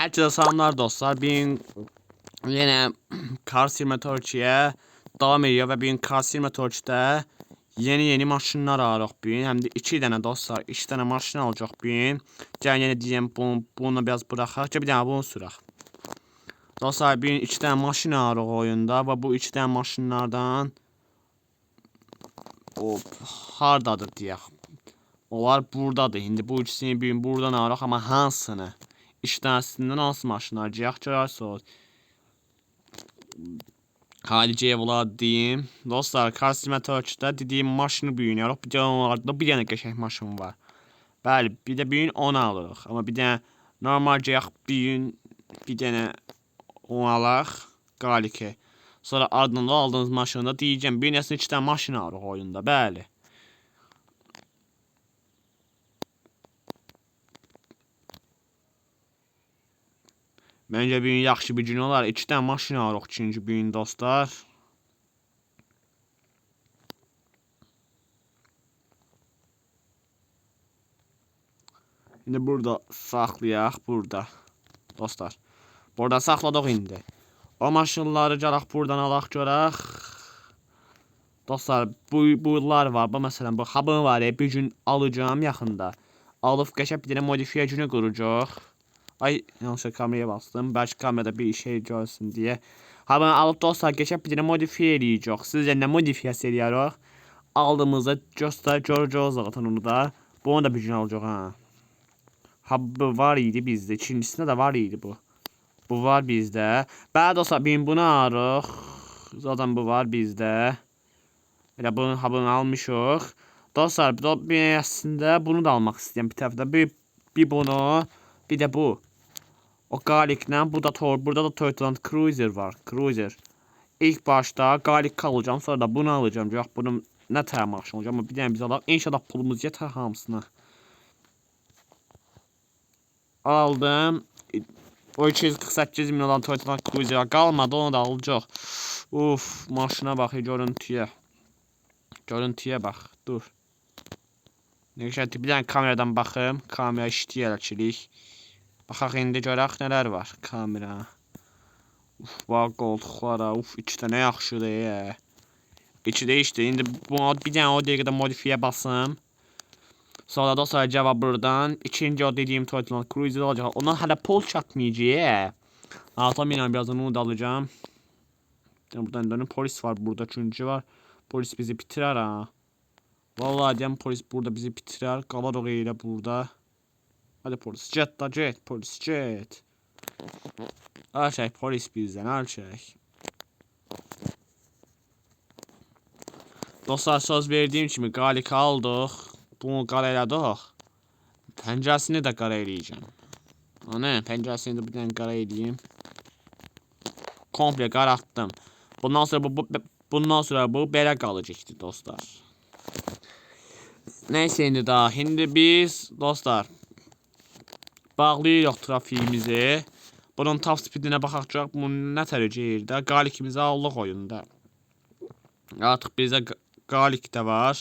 Herkese selamlar dostlar. Bugün yine Cars 20 Torch'ye devam ediyor ve bugün Cars 20 Torch'te yeni yeni maşınlar alırıq bugün. Hem de iki tane dostlar, iki tane maşın alacaq bugün. Gəlin yine diyeyim bunu, bunu biraz bıraxaq ki bir dənə bunu sürək. Dostlar bugün iki tane maşın alırıq oyunda ve bu iki tane maşınlardan Hop, hardadır deyək. Onlar buradadır. İndi bu ikisini bir gün buradan alırıq amma hansını? İki tanəsindən hansı maşınlar ciyaq görərsiniz. Haliciyə bunlar deyim. Dostlar, Customer Touch'da dediyim maşını bu gün alırıq. Bir də onlarda bir dənə qəşəng maşın var. Bəli, bir də bir gün onu alırıq. Amma bir dənə normal ciyaq gün bir dənə onu alaq. Qaliki. Sonra ardından da aldığınız maşını da deyəcəm. Bir nəsin iki dənə maşın alırıq oyunda. Bəli. Bence bir gün yaxşı bir gün olar. İki dənə maşın alırıq ikinci bir gün dostlar. İndi burada saxlayaq burada. Dostlar. Burada saxladıq indi. O maşınları gələk buradan alaq görək. Dostlar, bu bunlar var. Bu məsələn bu habın var. Bir gün alacağım yaxında. Alıb qəşəng bir dənə modifiyə günü quracaq. Ay yanlışlıkla kameraya bastım. Belki kamerada bir şey görsün diye. Ha ben alıp dostlar geçip bir tane modifiye eləyəcək. Sizcə nə modifiyası eləyərək? Aldığımızda göstər görəcəyiz zaten onu da. Bunu da bir gün alacaq ha. Ha bu var idi bizdə. İkincisində də var idi bu. Bu var bizdə. Bəli dostlar bin bunu alırıq. Zaten bu var bizdə. Elə bunu ha bunu almışıq. Dostlar de bir əslində bunu da almaq istəyirəm bir tərəfdə. Bir, bir bunu, bir də bu. O Galik'le bu da Tor, burada da Toyota Cruiser var. Cruiser. İlk başta Galik alacağım sonra da bunu alacağım. Yok bunun tər maaşı olacaq amma bir dənə biz alaq. İnşallah pulumuz yetər hamısına. Aldım. O 248 min olan Toyota Cruiser qalmadı onu da alacaq. Uf maşına bax görüntüyə. Görüntüyə bax. Dur. Güzel bir dənə kameradan baxım. Kamera işləyərəkilik. Baxaq indi görək nələr var kamera. Uf, bax qoltuqlara. Uf, iki dənə yaxşıdır. E. İçi dəyişdi. İndi bu bir dənə o dəqiqədə modifiyə basım. Sonra da sonra cavab buradan. İkinci o dediyim Toyota Cruiser olacaq. Ona hələ pol çatmayacaq. Atlamayın birazdan onu da alacağım. Buradan dönün polis var burada çünkü var. Polis bizi bitirer ha. Vallahi diyorum polis burada bizi bitirer. Qalar o elə burada. Hadi polis jet da jet polis jet. Her şey polis bizden her şey. Dostlar söz verdiğim kimi qalik aldıq. Bunu qara elədik. Pəncəsini də qara eləyəcəm. Ana, pəncəsini də bir dənə qara eləyim. Komple qaraltdım. Bundan sonra bu, bu bundan sonra bu belə qalacaqdı dostlar. Neyse indi daha. Şimdi biz dostlar bağlayırıq trafiğimizi. Bunun top speedinə baxacaq. Bu nə tərəcəyir də. Qalikimizi aldıq oyunda. Artıq bizə qalik də var.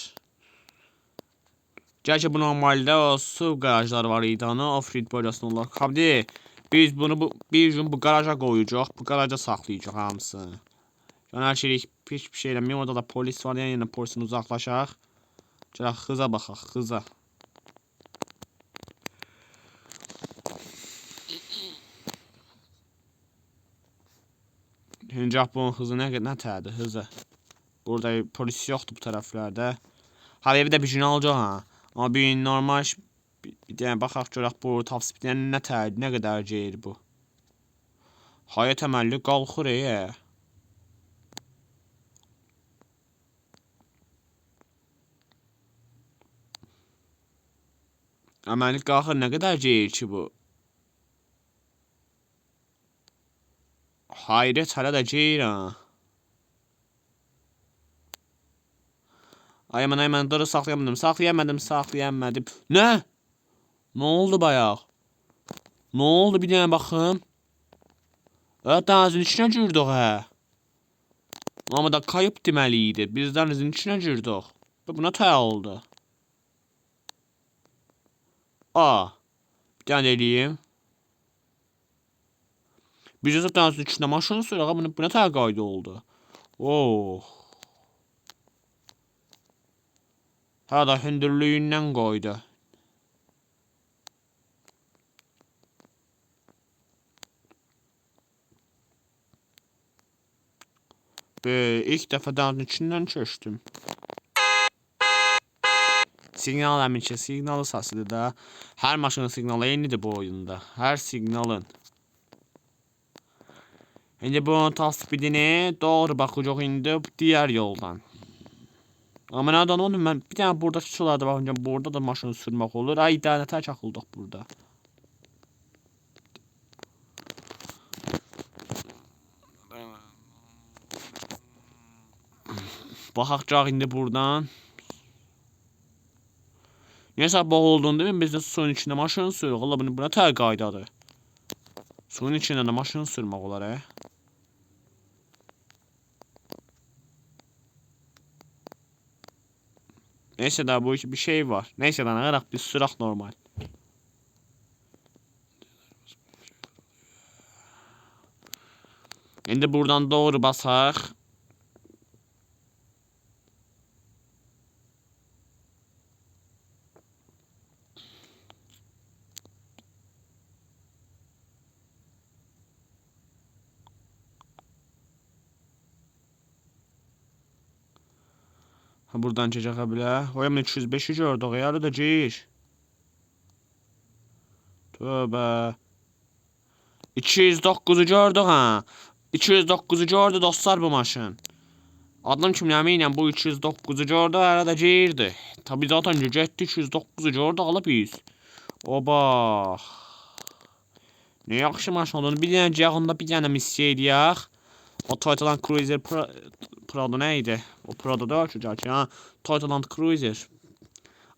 Gerçi bu normalde o su garajları var idi ana offroad bölgesinde olarak. Hadi biz bunu bu, bir gün bu garaja koyacaq. Bu garaja saxlayacaq hamısını. Yönəlşirik hiçbir şey eləməyəm. Orada da polis var. Yəni polisin uzaqlaşaq. Gələk hıza baxaq, hıza. Hincap bunun hızı nə, nə tədir hızı. Burada polis yoxdur bu tərəflərdə. Hələ bir də bir gün alacaq ha. Amma bir normal bir, dənə baxaq görək bu top speedlə nə tədir, nə qədər geyir bu. Haya təməlli qalxır e. Əməli qalxır nə qədər geyir ki bu? Hayrət hələ də geyir ha. Ay aman ay aman dur saklayamadım saklayamadım saklayamadım. Ne? Ne oldu bayağı? Ne oldu bir dene bakım. Evet denizin içine girdik he. Ama da kayıp demeliydi. Biz denizin içine. Bu buna tay oldu. Aa. Bir tane eləyim. Biz zaten içinde maşın sürüyor. Ama bu ne tane kaydı oldu? Oh. Ha da hündürlüğünden koydu. Be, ilk defa dağın içinden çöktüm. Signal əminçə siqnalı səsidir də. Hər maşının siqnalı eynidir bu oyunda. Hər siqnalın. İndi bunun tasbidini doğru bakacaq indi diğer yoldan. Ama nereden onu ben bir tane burada sularda bakınca burada da maşını sürmek olur. Ay internete çakıldık burada. Baxacaq indi buradan. Neyse boğuldun değil mi? Biz de suyun içinde maşın sürüyoruz. Allah bunu buna tel qaydadır. Suyun içinde de maşın sürmek olar he. Neyse daha bu bir şey var. Neyse ne kadar bir sürak normal. Şimdi buradan doğru basak. Buradan çocuk bile. Oyam 305 gördük ya da ciş. Tövbe. 209'u gördük ha. 209'u gördü dostlar bu maşın. Adam kimləmi bu 209'u gördü arada girdi. Tabi zaten cücetti 209'u gördü alıp biz. Oba. Ne yaxşı maşın olduğunu bir dənə yaxında bir dənə missiya eləyək. O Toyota Cruiser Pro, Prado neydi? O Prado da uçacak ya. Toyota Land Cruiser.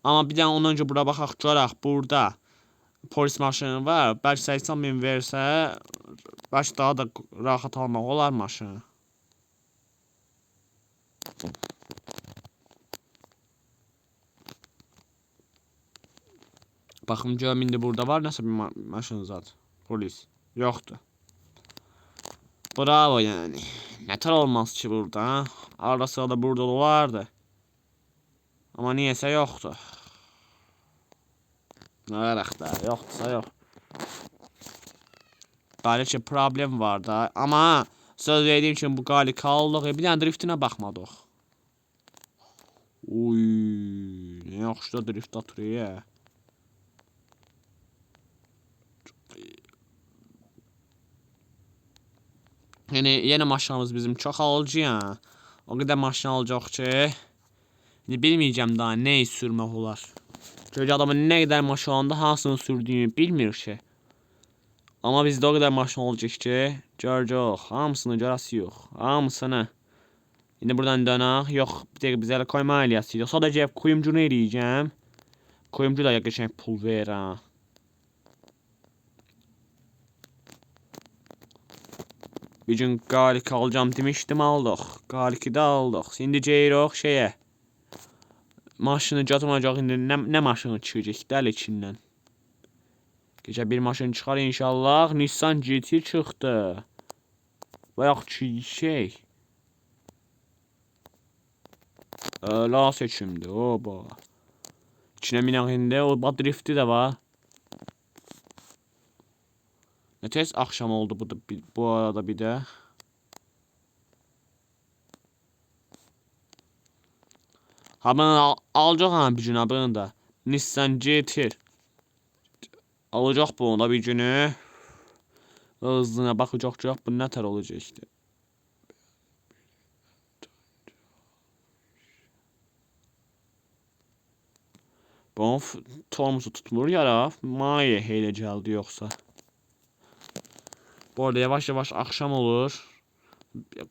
Ama bir tane ondan önce burada baxaq görək. Burada polis maşını var. Bəlkə 80 bin versə, bəlkə daha da rahat almaq olar maşını. Baxım görüm indi burada var nəsə bir ma maşın zat. Polis. Yoxdur. Bravo yani. Neler olmaz ki burada? Arada sırada burada dolardı. Ama niyeyse yoktu. Olarak da yoksa yok. Galiba problem vardı ama söz verdiğim için bu gali kaldık. Bir tane driftine bakmadık. Uy, ne yaxşı da drift atır. Yani yeni maşinamız bizim çok alıcı ya. O kadar maşın alacak ki. Şimdi bilmeyeceğim daha ne sürmek olar. Çünkü adamın ne kadar maşın alanda hansını sürdüğünü bilmiyor ki. Ama bizde o kadar maşın olacak ki. Görəcək. Hamısını görəsi yox. Hamısını. Şimdi buradan dönək. Yox, bir dəqiqə bizə koyma eləyəsi yox. Sadəcə kuyumcunu eləyəcəm. Kuyumcu da qəşəng pul verir ha. Bir gün Galik alacağım demiştim aldık. Galik'i de aldık. Şimdi Ceyrox şeye. Maşını catmayacak indi. Ne, ne maşını çıkacak dəl içindən. Gecə bir maşın çıxar inşallah. Nissan GT çıxdı. Bayaq şey. Öla seçimdi. Oba. İçine minək indi. O drifti də var. Ne tez akşam oldu bu da bu arada bir de. Ha ben al, alacak ha bir günü bunu da. Nissan GT. Alacak bu da bir günü. Hızlına bakacak çok bu ne ter olacak işte. Bu tormusu tutulur ya da maye hele geldi yoksa. Bu arada yavaş yavaş akşam olur.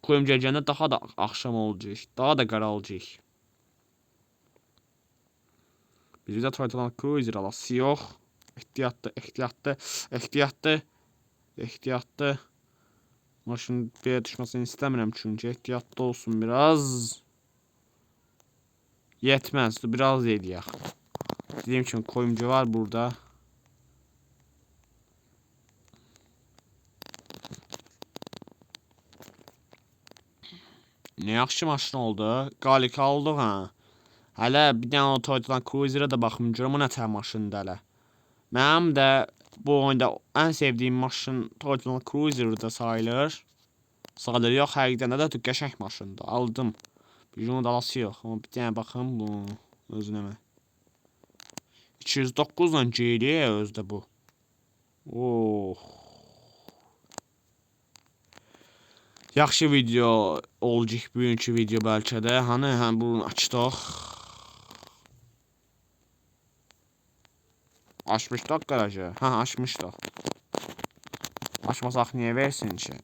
Koyum geleceğinde daha da akşam olacak. Daha da qaralacaq. Biz de Toyota Cruiser alası yox. Ehtiyatlı, ehtiyatlı, ehtiyatlı, ehtiyatlı. Maşın bir düşmesini istəmirəm çünki ehtiyatlı olsun biraz. Yetməz, biraz eləyək. Dediyim kimi koyumcu var burada. Ne yaxşı maşın oldu. Qalik aldıq ha. Hələ bir dənə o Toyota Cruiser'a da baxım görüm o nə tər maşındır hələ. Mənim də bu oyunda ən sevdiyim maşın Toyota Cruiser-da sayılır. Sayılır yox, həqiqətən də də qəşəng maşındır. Aldım. Bir gün dalası yox. Amma bir dənə baxım bu özünə mən. 209 ilə geriyə özdə bu. Oh. Yaxşı video olacaq bugünkü video bəlkə də. Hani həm bunu açdıq. Açmışdıq qarajı. Hə, açmışdıq. Açmasaq niyə versin ki?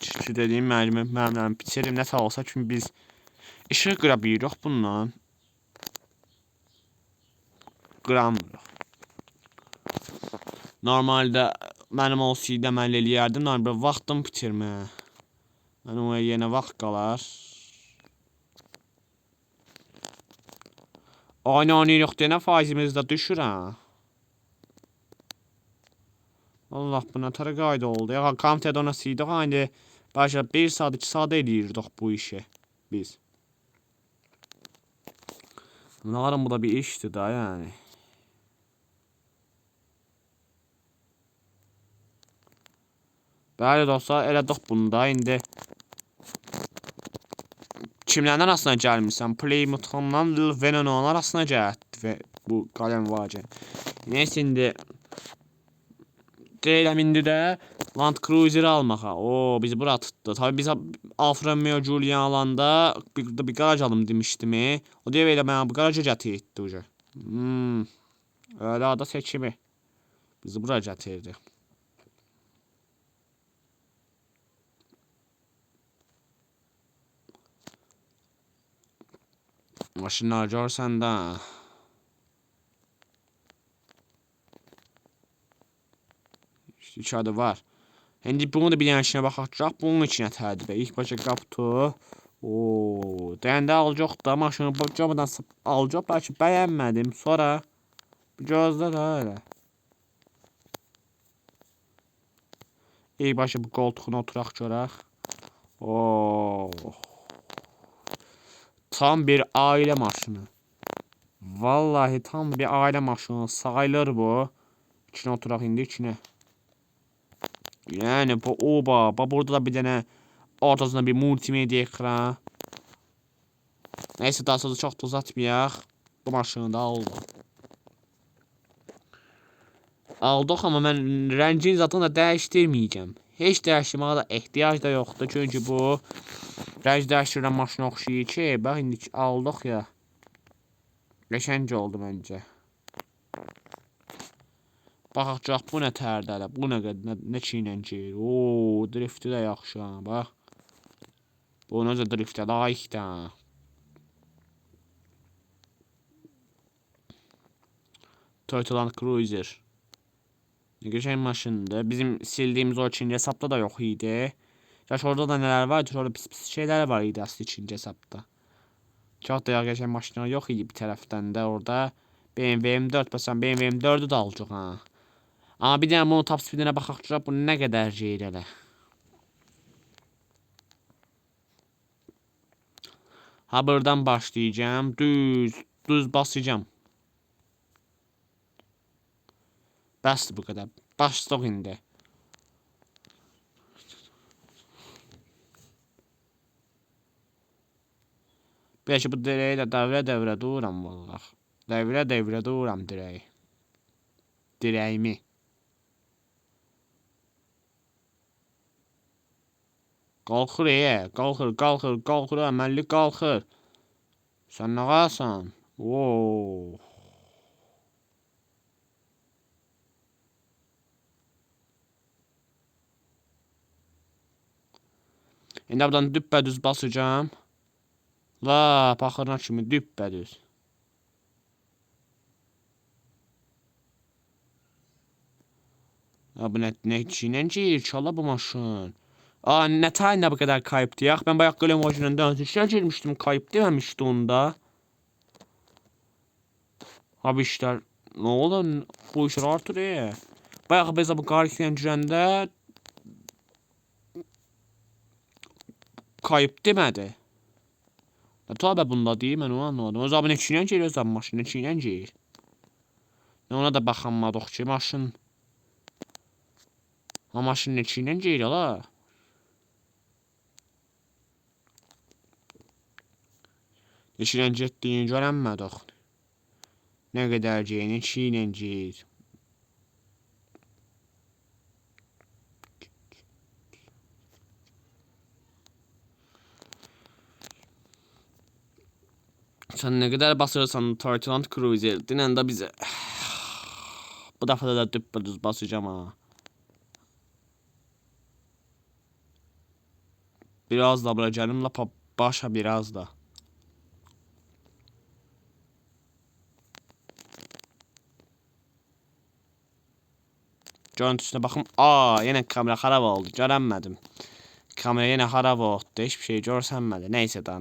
İşçi dediyim müəllimi mənimlə bitirim nə tə olsa çünki biz işıq qıra bilirik bundan. Qıramırıq. Normaldə mənim olsaydı mən elə eləyərdim, normal vaxtım bitirmə. Mənim o yenə vaxt qalar. Aynı oynayırıq deyənə faizimiz də düşür ha. Allah bu nə tər qayda oldu. Ya komitədə ona siydıq indi başa 1 saat 2 saat eləyirdik bu işi biz. Bunların bu da bir işdir da yani. Bəli dostlar, elədik bunu da indi. Kimlərin arasına gəlmirsən? Playmotundan Lil Venom arasına gəldi və bu qaləm vacib. Neyse indi Deyirəm indi də Land Cruiser almağa. O bizi bura tutdu. Tabii biz Alfa Romeo Giuliano alanda bir, bir garaj alım demiştim. O diye elə mənə bu garaja gətirdi uca. Hmm. Öyle ada seçimi. Bizi bura gətirdi. Maşınlar görsən də. İşte içeride var. Şimdi bunu da bir dənə işinə baxacaq. Bunun içinə tədir. İlk başa qapıtı. Oo, dəndə alacaq da maşını bacamadan alacaq. Belki bəyənmədim. Sonra gözlə də öyle. İlk başa bu koltuğuna oturaq görək. Oo. Tam bir aile maşını. Vallahi tam bir aile maşını sayılır bu. İçine oturaq indi içine. Yani bu oba. Bak burada da bir tane ortasında bir multimedya ekran. Neyse daha sonra çok da uzatmayaq. Bu maşını da aldım. Aldıq amma mən rəngin zatını da dəyişdirməyəcəm. Heç dəyişməyə də ehtiyac da yoxdur. Çünki bu rəng dəyişdirən maşına oxşayır ki, bax indi aldıq ya. Qəşəng oldu məncə. Baxacaq bu nə tərdələ, bu nə qədər nə, nə çiynlə geyir. Oo, drifti də yaxşı ha, bax. Bu necə driftə layiqdir ha. Toyota Land Cruiser. Geçen maşındı. Bizim sildiğimiz o ikinci hesapta da yok idi. Yaş orada da neler vardı? Orada pis pis şeyler var idi aslında ikinci hesapta. Çok da ya geçen maşınlar yok idi bir taraftan da orada. BMW M4 mesela BMW M4'ü de alacak ha. Ama bir dənə bunun top speedinə baxaq görək bu nə qədər şeyir elə. Ha buradan başlayacağım. Düz, düz basacağım. Bəsdir bu qədər. Başladıq indi. Belki bu direği de devre devre duram vallahi. Devre devre duram direği. Direğimi. Qalxır e, qalxır, qalxır, qalxır, əməlli qalxır. Sən nə qalsan? Oo. İndi buradan düppədüz basacağım. La, baxırına kimi düppədüz. Ya bu ne, ne çiğnen çala bu maşın. Aa ne tane bu kadar kayıptı ya. Ben bayağı kalem orijinalinde dönüşe girmiştim. Kayıp dememişti onda. Abi işler Ne oldu? Bu işler artır e. Bayağı biz bu qariklə girəndə kayıp demədi. Ya tabi bunda değil mən onu anlamadım. O zaman neçə ilə gedir o zaman maşın neçə ilə gedir? Ya Ona da baxanmadıq ki maşın Ha maşın neçə ilə gedir ala? Neçə ilə getdiyini görənmədik. Nə qədər gedir, neçə ilə Sen ne kadar basırsan Tortilant Cruiser dinen de bize. Bu defa da düppedüz basacağım ha. Biraz da canımla pa- başa biraz da. Görüntüsüne bakım. Aa yine kamera harap oldu. Göremedim. Kamera yine harap oldu. Hiçbir şey görsenmedi. Neyse daha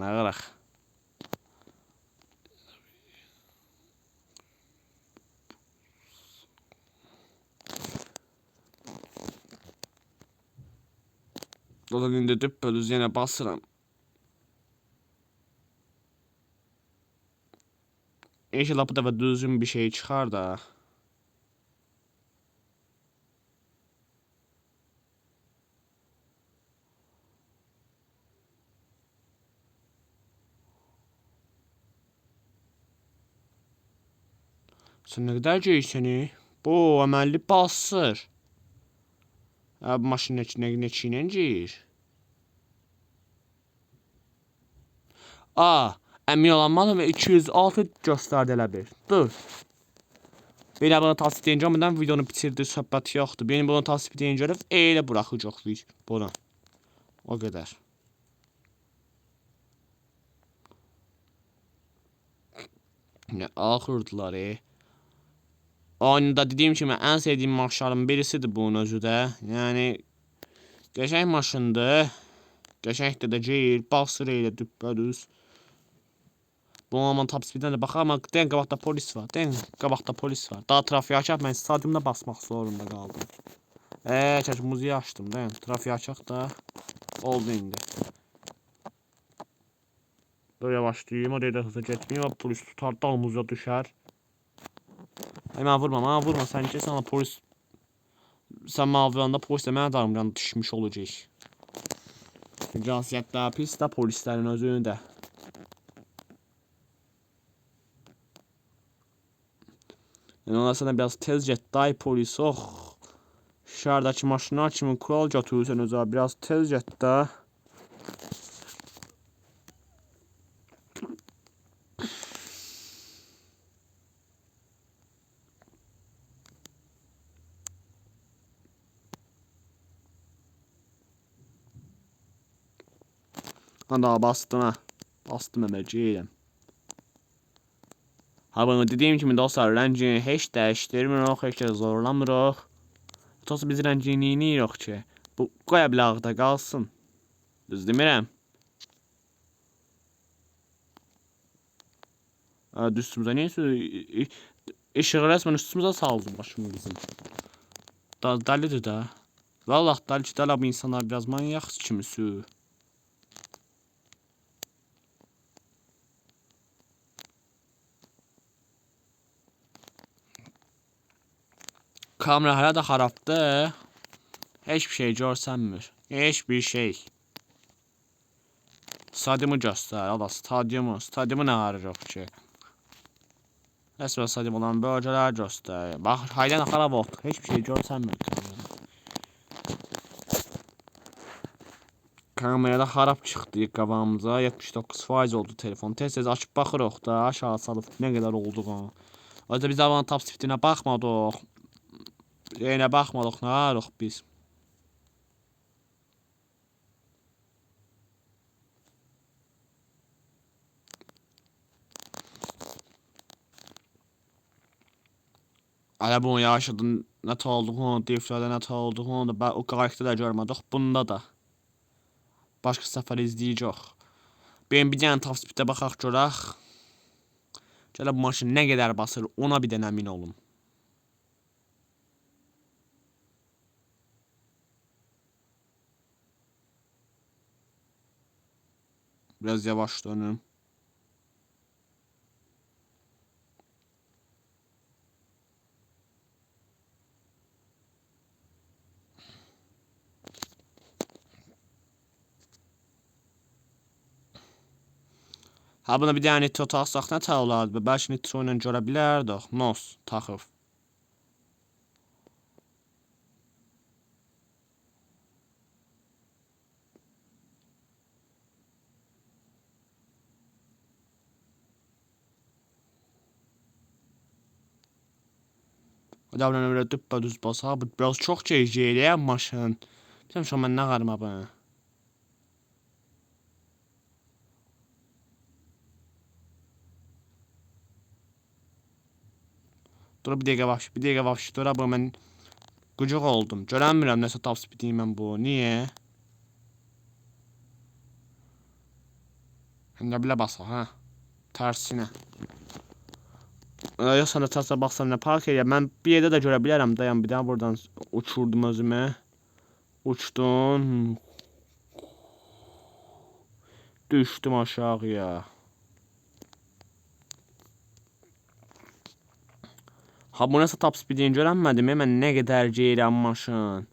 ne kadar. Dolan indi düppədüz yenə basıram. İnşallah bu dəfə düzgün bir şey çıxar da. Sən nə qədər geysən? Bu əməlli basır. Bu maşın nə neçə ilə geyir? A, əmin olanmalım və 206 göstərdi elə bir. Dur. Belə bunu tasvip edince bundan videonu bitirdi, söhbət yoxdur. Benim bunu edince görüb elə buraxacaq bunu. O qədər. Ne axırdılar e. Oyunda dediğim gibi en sevdiğim maçların birisidir bunun özü de. Yani geçen maçındı. Geçen de de değil. Basır ile düppədüz. Bu zaman top speed'dən də baxar, amma den qabaqda polis var. Den qabaqda polis var. Daha trafiği açaq, mən stadyumda basmaq zorunda qaldım. Eee, çək müziği açdım, den. Trafiği açaq da oldu indi. Dur yavaşlayayım, oraya da hızlı getməyim, polis tutar, dalımıza düşər. Mən vurma, mənə vurma. Sən ki, sana polis... Sən mənə vuranda polis də mənə darımdan düşmüş olacaq. Cinsiyyət də pis də polislərin özünü də. Yəni sənə biraz tez get, polis, ox. Şəhərdəki maşınlar kimi kural götürürsən özə, biraz tez get. Daha bastım ha. Bastım əməcəyəm. Ha bunu dediyim kimi dostlar rəngini heç dəyişdirmirik, heç də zorlamırıq. Tosu biz rəngini eləyirik ki, bu qoya bilağda qalsın. Düz demirəm? Ha, üstümüzə niyə. İşığı resmen üstümüzə saldı başımı bizim. Da, delidir də. Vallahi deli ki, deli bu insanlar biraz manyak kimi sürü. Kamera hala da xarabdır. Heç bir şey görsənmir. Heç bir şey. Stadyumu göstər, ala stadyumu. Stadyumu nə arayırıq ki? Resmen stadyum olan bölgələr göstər. Bax, haydan xarab oldu. Heç bir şey görsənmir kamerada. Xarab çıxdı qabağımıza. 79% oldu telefon. Tez-tez açıb baxırıq da, aşağı salıb nə qədər olduğunu. Oysa biz avant top speedinə baxmadıq. Yenə baxmadıq, nə arıq biz? Bunu yaşadın, nə olduğunu, driflərdə nə olduğunu bə- o qarakterdə görmədik. Bunda da. Başqa səfər izləyəcək. Benim bir top speedə baxaq görək. Gələ bu maşın nə qədər basır, ona bir dənə əmin olum. Biraz yavaş dönüm. Ha buna bir dənə nitro taxsaq nə tə olardı? Bəlkə nitro ilə görə bilərdik. Nos taxıb. Adamla böyle düppədüz basa. Bu biraz çox gecikir ya maşın. Bilmirəm şu mən nə qarma bu. Dur bir dəqiqə bax, bir dəqiqə bax. Dur bu mən qıcıq oldum. Görənmirəm nəsə top speediyim mən bu. Niyə? Həm bilə basaq ha. Tərsinə. Ya sana tərsə baxsan nə park edə. Mən bir yerdə də görə bilərəm. Dayan bir dənə buradan uçurdum özümü. Uçdum. Düşdüm aşağıya. Ha bu nəsə top speedini görənmədim. Mən nə qədər geyirəm maşın.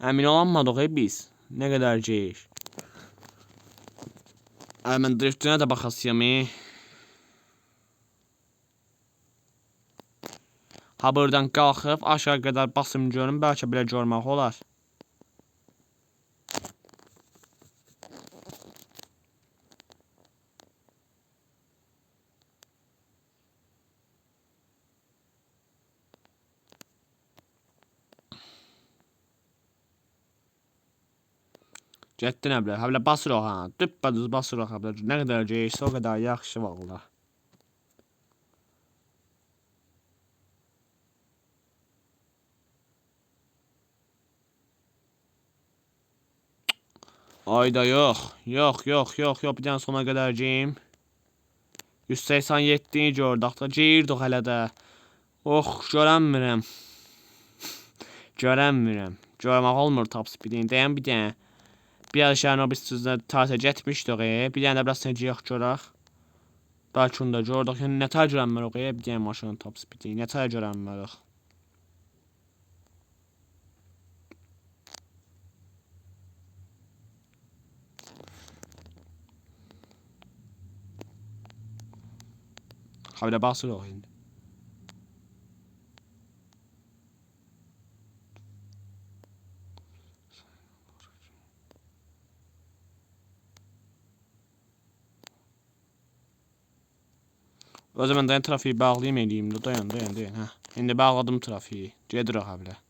Əmin olanmadıq e biz. Nə qədər geyir. Ay mən driftinə də baxasıyam. E. Ha buradan qalxıb aşağı qədər basım görüm, bəlkə belə görmək olar. Getdi nə bilər. Hələ basırıq ha. Düppədüz basırıq ha. Nə qədər geyirsə o qədər yaxşı vallahi. Ayda yok. Yok yok yok yok bir dənə sona qədərciyim. 187-ni gördük da geyirdik hələ də. Oh, görənmirəm. görənmirəm. Görmək olmur top speedini. Dayan bir dənə. Bir aşağıya biz sizlə tartə getmişdik. E. Bir dənə də biraz necəyək görək. Bəlkə onu da gördük. Yəni nətər görənmirik. E. Bir dənə maşının top speedini. Nətər görənmirik. Habe der Barcelona hin. O zaman dayan trafiği də. Dayan, dayan, dayan. Hə. İndi bağladım trafiği. Gedirik ha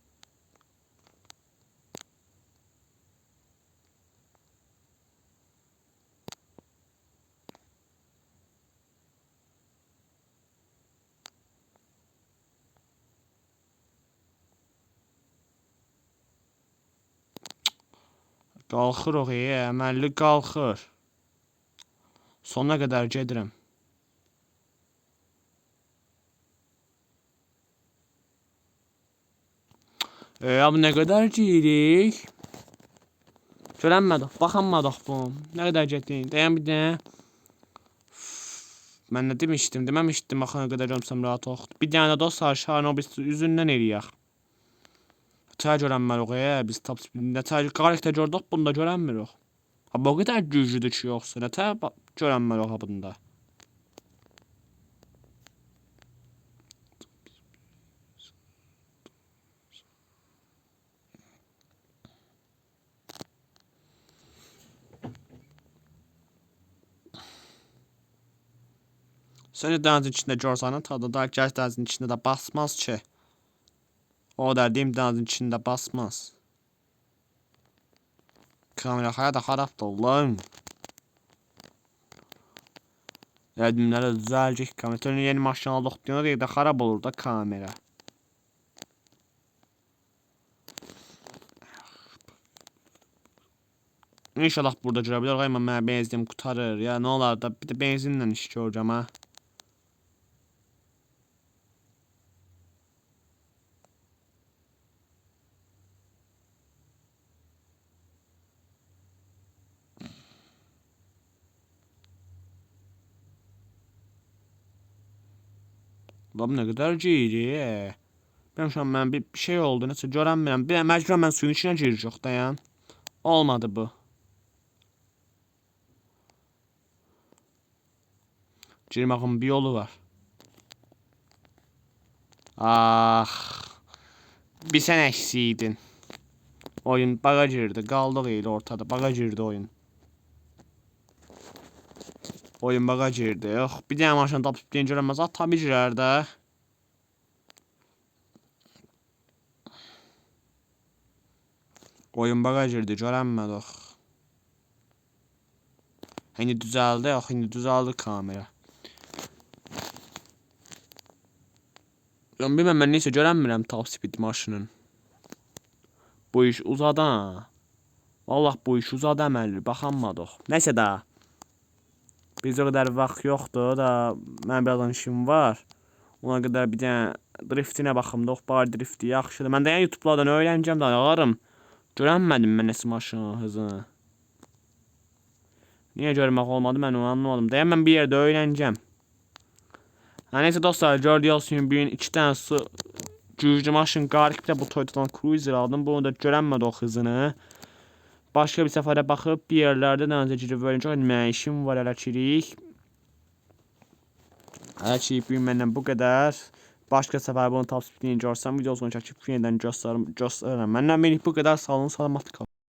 Qalxırıq, e, əməlli qalxır. Sonuna qədər gedirəm. E, abi nə qədər giyirik? Görənmədik, baxanmadıq bu. Nə qədər getdik? Dayan bir dənə. Mən nə demişdim? Deməmişdim axına qədər görmsəm rahat ol. Bir dənə dostlar şarını biz üzündən eləyək. Nətər görənmərik, e, biz top speedində nətər qarakter gördük, bunda görənmirik. Ha, bu qədər güclüdür ki, yoxsa nətər görənmərik ha bunda. Seni dənizin içində görsən, tadı da gəl dənizin içində də basmaz ki. O dediğim denizin içinde basmaz. Kamera hayata haraptı Allah'ım. Yardımlara düzelecek. Kameranın yeni maşın aldık diyor da harap olur da kamera. İnşallah burada görebilir. Ama ben benzin kurtarır. Ya ne olar da bir de benzinle iş göreceğim ha. Adam ne kadar geri. Ben şu an ben bir, şey oldu. Nasıl göremiyorum. Bir mecburen ben suyun içine girecek dayan. Olmadı bu. Girmekin bir yolu var. Ah. Bir sen eksiydin. Oyun baga girdi. Qaldıq elə ortada. Baga girdi oyun. Oyun baga girdi. Yox, bir dənə maşın tapıb deyən görənməz. At tabii girər də. Oyun baga girdi. Görənmədik. İndi düzəldi. Yox, indi düzəldi kamera. Bilmem ben neyse görənmirəm top speed maşının. Bu iş uzadı ha. Vallahi bu iş uzadı əməlli. Baxanmadıq. Nəsə də. Bizə o qədər vaxt yoxdur da. Mənim birazdan işim var. Ona qədər bir dənə driftinə baxım. Dox bar drifti yaxşıdır. Mən də yəni YouTube-lardan öyrənəcəm də ağarım. Görənmədim mən nəsə maşının hızını. Niyə görmək olmadı mən onu anlamadım. Dayan mən bir yerdə öyrənəcəm. Ha neyse dostlar gördüğünüz gibi bir iki tane su Gürcü maşın qarib də bu Toyota'dan Cruiser aldım. Bunu da görənmədi o hızını. Başqa bir səfərə baxıb bir yerlərdə nəzə girib öyrənəcək. Mənim işim var hələ kirik. Hələ kirik bu gün məndən bu qədər. Başqa səfər bunu tapıb görsəm videosunu çəkib yenidən göstərim, göstərərəm. Məndən minik bu qədər. Sağ olun, salamat qalın.